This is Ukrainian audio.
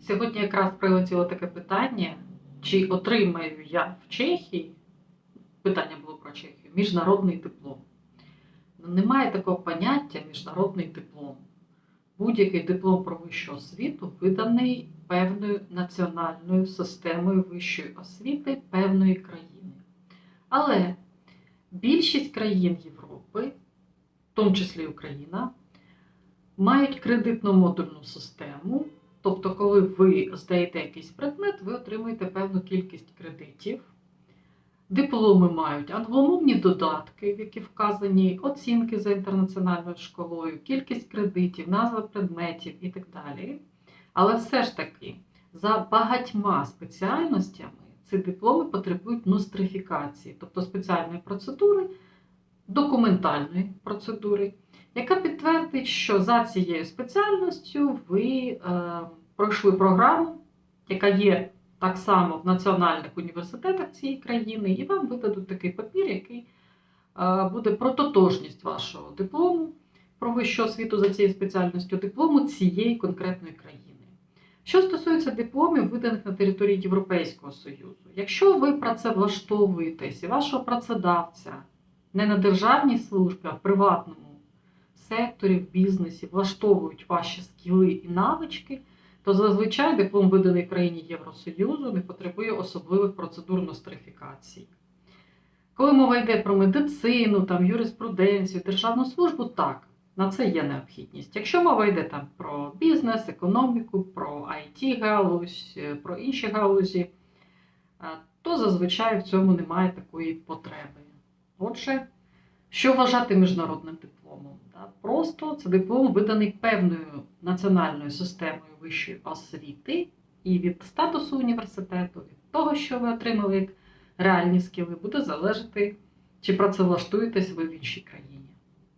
Сьогодні якраз прилетіло таке питання, чи отримаю я в Чехії, питання було про Чехію, міжнародний диплом. Ну, Немає такого поняття міжнародний диплом. Будь-який диплом про вищу освіту виданий певною національною системою вищої освіти певної країни. Але більшість країн Європи, в тому числі Україна, мають кредитно-модульну систему. Тобто, коли ви здаєте якийсь предмет, ви отримуєте певну кількість кредитів. Дипломи мають англомовні додатки, в які вказані оцінки за інтернаціональною школою, кількість кредитів, назва предметів і так далі. Але все ж таки, за багатьма спеціальностями ці дипломи потребують нострифікації, тобто спеціальної процедури, документальної процедури, яка підтвердить, що за цією спеціальністю ви е, пройшли програму, яка є так само в національних університетах цієї країни, і вам видадуть такий папір, який е, буде про тотожність вашого диплому про вищу освіту за цією спеціальністю диплому цієї конкретної країни. Що стосується дипломів, виданих на території Європейського Союзу, якщо ви працевлаштовуєтесь і вашого працедавця не на державній службі, а в приватному секторі, в бізнесі влаштовують ваші скіли і навички, то зазвичай диплом, виданий країні Євросоюзу, не потребує особливих процедур нострифікації. Коли мова йде про медицину, там, юриспруденцію, державну службу, так, на це є необхідність. Якщо мова йде там про бізнес, економіку, про it галузь, е, про інші галузі, е, то зазвичай в цьому немає такої потреби. Отже, що вважати міжнародним дипломом? Да? Просто це диплом виданий певною національною системою вищої освіти, і від статусу університету, від того, що ви отримали як реальні скіли, буде залежати, чи працевлаштуєтесь ви в іншій країні.